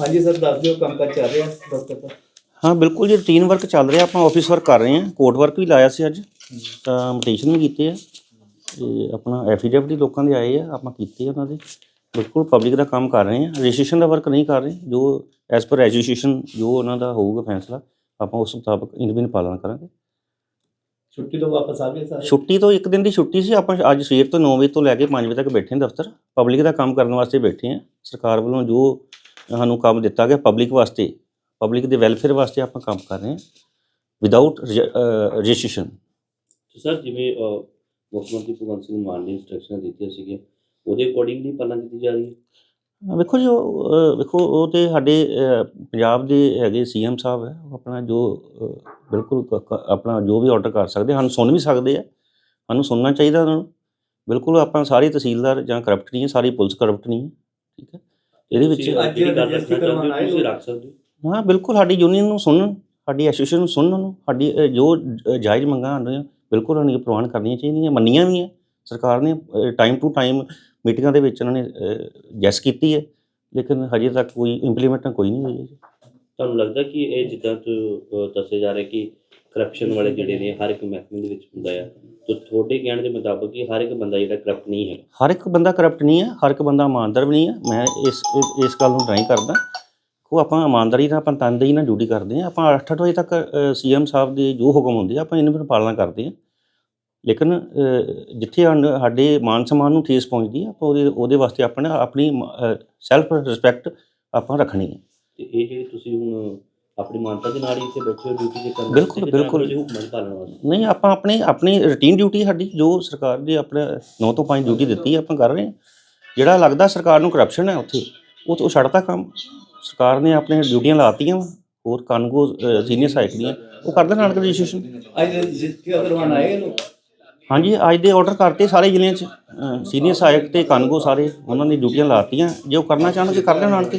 ਹਾਂਜੀ ਸਰ ਦੱਸ ਦਿਓ ਕੰਮ ਕਾਜ ਚੱਲ ਰਿਹਾ ਦਫ਼ਤਰ ਦਾ। ਹਾਂ ਬਿਲਕੁਲ ਜੀ ਰੂਟੀਨ ਵਰਕ ਚੱਲ ਰਿਹਾ ਆਪਾਂ ਆਫਿਸ ਵਰਕ ਕਰ ਰਹੇ ਹਾਂ। ਕੋਰਟ ਵਰਕ ਵੀ ਲਾਇਆ ਸੀ ਅੱਜ। ਤਾਂ ਮਟੀਸ਼ਨ ਵੀ ਕੀਤੇ ਆ। ਤੇ ਆਪਣਾ ਐਫੀਡੇਵਿਟ ਵੀ ਲੋਕਾਂ ਦੇ ਆਏ ਆ ਆਪਾਂ ਕੀਤੇ ਉਹਨਾਂ ਦੇ। ਬਿਲਕੁਲ ਪਬਲਿਕ ਦਾ ਕੰਮ ਕਰ ਰਹੇ ਹਾਂ। ਰਜਿਸਟ੍ਰੇਸ਼ਨ ਦਾ ਵਰਕ ਨਹੀਂ ਕਰ ਰਹੇ ਜੋ ਐਸ ਪਰ ਐਜੂਕੇਸ਼ਨ ਜੋ ਉਹਨਾਂ ਦਾ ਹੋਊਗਾ ਫੈਸਲਾ ਆਪਾਂ ਉਸ ਮੁਤਾਬਕ ਦੀ ਪਾਲਣਾ ਕਰਾਂਗੇ। ਛੁੱਟੀ ਤੋਂ ਵਾਪਸ ਆ ਗਏ ਸਾਰੇ? ਛੁੱਟੀ ਤੋਂ ਇੱਕ ਦਿਨ ਦੀ ਛੁੱਟੀ ਸੀ। ਆਪਾਂ ਅੱਜ ਸਵੇਰ ਤੋਂ 9 ਵਜੇ ਤੋਂ ਲੈ ਕੇ 5 ਵਜੇ ਤੱਕ ਬੈਠੇ ਹਾਂ ਦਫ਼ਤਰ। ਪਬਲਿਕ ਦਾ ਕੰਮ ਕਰਨ ਵਾਸਤੇ ਬੈਠੇ ਹਾਂ। ਸਰਕਾਰ ਵੱਲੋਂ ਜੋ ਸਾਨੂੰ ਕੰਮ ਦਿੱਤਾ ਗਿਆ ਪਬਲਿਕ ਵਾਸਤੇ ਪਬਲਿਕ ਦੇ ਵੈਲਫੇਅਰ ਵਾਸਤੇ ਆਪਾਂ ਕੰਮ ਕਰ ਰਹੇ ਹਾਂ ਵਿਦਆਊਟ ਰਜਿਸਟ੍ਰੇਸ਼ਨ ਸਰ ਜਿਵੇਂ ਮੁੱਖ ਮੰਤਰੀ ਭਗਵੰਤ ਸਿੰਘ ਮਾਨ ਨੇ ਇੰਸਟਰਕਸ਼ਨ ਦਿੱਤੀਆਂ ਸੀਗੀਆਂ ਉਹਦੇ ਅਕੋਰਡਿੰਗਲੀ ਪਾਲਣਾ ਕੀਤੀ ਜਾ ਰਹੀ ਹੈ? ਵੇਖੋ ਜੀ ਵੇਖੋ ਉਹ ਤੇ ਸਾਡੇ ਪੰਜਾਬ ਦੇ ਹੈਗੇ ਸੀਐਮ ਸਾਹਿਬ ਹੈ ਉਹ ਆਪਣਾ ਜੋ ਬਿਲਕੁਲ ਆਪਣਾ ਜੋ ਵੀ ਆਰਡਰ ਕਰ ਸਕਦੇ ਸਾਨੂੰ ਸੁਣ ਵੀ ਸਕਦੇ ਆ ਸਾਨੂੰ ਸੁਣਨਾ ਚਾਹੀਦਾ ਉਹਨਾਂ ਨੂੰ। ਬਿਲਕੁਲ ਆਪਾਂ ਸਾਰੇ ਤਹਿਸੀਲਦਾਰ ਜਾਂ ਕਰਪਟ ਨਹੀਂ ਹੈ ਸਾਰੀ ਪੁਲਿਸ ਕਰਪਟ ਨਹੀਂ ਹੈ ਠੀਕ ਹੈ। ਇਹਦੇ ਵਿੱਚ ਤੁਸੀਂ ਅੱਜ ਜਿਹੜੀ ਗੱਲ ਰਜਿਸਟਰੀ ਰੱਖਣਾ ਚਾਹੁੰਦੇ ਕਰਵਾਉਣ ਹੋ, ਤੁਸੀਂ। ਰੱਖ ਸਕਦੇ ਹੋ ਹਾਂ ਬਿਲਕੁਲ ਸਾਡੀ ਯੂਨੀਅਨ ਨੂੰ ਸੁਣਨ ਸਾਡੀ ਐਸੋਸੀਏਸ਼ਨ ਨੂੰ ਸੁਣਨ ਨੂੰ ਸਾਡੀ ਜੋ ਜ- ਜਾਇਜ਼ ਮੰਗਾਂ ਹਨ ਬਿਲਕੁਲ ਉਹਨਾਂ ਨੂੰ ਪ੍ਰਵਾਨ ਕਰਨੀਆਂ ਚਾਹੀਦੀਆਂ ਮੰਨੀਆਂ ਵੀ ਹੈ ਸਰਕਾਰ ਨੇ ਟਾਈਮ ਟੂ ਟਾਈਮ ਮੀਟਿੰਗਾਂ ਦੇ ਵਿੱਚ ਉਹਨਾਂ ਨੇ ਜੈਸ ਕੀਤੀ ਹੈ ਲੇਕਿਨ ਹਜੇ ਤੱਕ ਕੋਈ ਇੰਪਲੀਮੈਂਟ ਕੋਈ ਨਹੀਂ ਹੋਈ ਹੈ ਜੀ। ਤੁਹਾਨੂੰ ਲੱਗਦਾ ਕਿ ਇਹ ਜਿੱਦਾਂ ਤੋਂ ਦੱਸਿਆ ਜਾ ਰਿਹਾ ਕਿ ਕਰਪਸ਼ਨ ਵਾਲੇ ਜਿਹੜੇ ਨੇ ਹਰ ਇੱਕ ਮਹਿਕਮੇ ਦੇ ਵਿੱਚ ਹੁੰਦਾ ਆ। ਤੇ ਤੁਹਾਡੇ ਕਹਿਣ ਦੇ ਮੁਤਾਬਕ ਹੀ ਹਰ ਇੱਕ ਬੰਦਾ ਜਿਹੜਾ ਕਰਪਟ ਨਹੀਂ ਹੈ ਹਰ ਇੱਕ ਬੰਦਾ ਕਰਪਟ ਨਹੀਂ ਹੈ ਹਰ ਇੱਕ ਬੰਦਾ ਇਮਾਨਦਾਰ ਵੀ ਨਹੀਂ ਹੈ। ਮੈਂ ਇਸ ਇਸ- ਗੱਲ ਨੂੰ ਡਰਾਈ ਕਰਦਾ। ਉਹ ਆਪਾਂ ਇਮਾਨਦਾਰੀ ਨਾਲ ਆਪਾਂ ਤਨਦੇਹੀ ਨਾਲ ਡਿਊਟੀ ਕਰਦੇ ਹਾਂ। ਆਪਾਂ 8-8 ਵਜੇ ਤੱਕ ਸੀਐਮ ਸਾਹਿਬ ਦੇ ਜੋ ਹੁਕਮ ਹੁੰਦੇ ਆ ਆਪਾਂ ਇਹਨਾਂ ਦੀ ਪਾਲਣਾ ਕਰਦੇ ਹਾਂ। ਲੇਕਿਨ ਜਿੱਥੇ ਸਾਡੇ ਮਾਨ ਸਨਮਾਨ ਨੂੰ ਠੇਸ ਪਹੁੰਚਦੀ ਹੈ ਆਪਾਂ ਉਹਦੇ ਉਹਦੇ ਵਾਸਤੇ ਆਪਣਾ ਆਪਣੀ ਸੈਲਫ ਰਿਸਪੈਕਟ ਆਪਾਂ ਰੱਖਣੀ ਹੈ। ਤੇ ਇਹ ਜਿਹੜੀ ਤੁਸੀਂ ਹੁਣ ਆਪਣੀ ਮਾਨਤਾ ਦੇ ਨਾਲ ਹੀ ਇੱਥੇ ਬੈਠੇ ਹੋ ਡਿਊਟੀ ਤੇ ਕਰਨ ਬਿਲਕੁਲ, ਬਿਲਕੁਲ। ਹੁਕਮਾਂ ਦੀ ਪਾਲਣਾ ਵਾਸਤੇ। ਨਹੀਂ ਆਪਾਂ ਆਪਣੀ ਆਪਣੀ ਰੂਟੀਨ ਡਿਊਟੀ ਸਾਡੀ ਜੋ ਸਰਕਾਰ ਦੀ ਆਪਣੇ 9 ਤੋਂ 5 ਡਿਊਟੀ ਦਿੱਤੀ ਹੈ ਆਪਾਂ ਕਰ ਰਹੇ ਹਾਂ। ਜਿਹੜਾ ਲੱਗਦਾ ਸਰਕਾਰ ਨੂੰ ਕਰਪਸ਼ਨ ਹੈ ਉੱਥੇ ਉਹ ਉਹ ਛੱਡਤਾ ਕੰਮ। ਸਰਕਾਰ ਨੇ ਆਪਣੇ ਡਿਊਟੀਆਂ ਲਾਤੀਆਂ ਵਾਂ। ਹੋਰ ਕਾਨੂੰਗੋ ਸੀਨੀਅਰ ਸਹਾਇਕ ਦੀਆਂ ਉਹ ਕਰਦੇ ਨਾਲ ਰਜਿਸਟ੍ਰੇਸ਼ਨ ਅੱਜ ਰਜਿਸਟਰੀ ਕਰਵਾਉਣ ਆਏ ਲੋਕ ਹਾਂਜੀ ਅੱਜ ਦੇ ਆਰਡਰ ਕਰਤੇ ਸਾਰੇ ਜ਼ਿਲ੍ਹਿਆਂ 'ਚ। ਸੀਨੀਅਰ ਸਹਾਇਕ ਤੇ ਕਾਨੂੰਗੋ ਸਾਰੇ ਉਹਨਾਂ ਦੀ ਡਿਊਟੀਆਂ ਲਾਤੀਆਂ। ਜੇ ਉਹ ਕਰਨਾ ਚਾਹਣਗੇ ਕਰ ਲੈਣ ਆਣ ਕੇ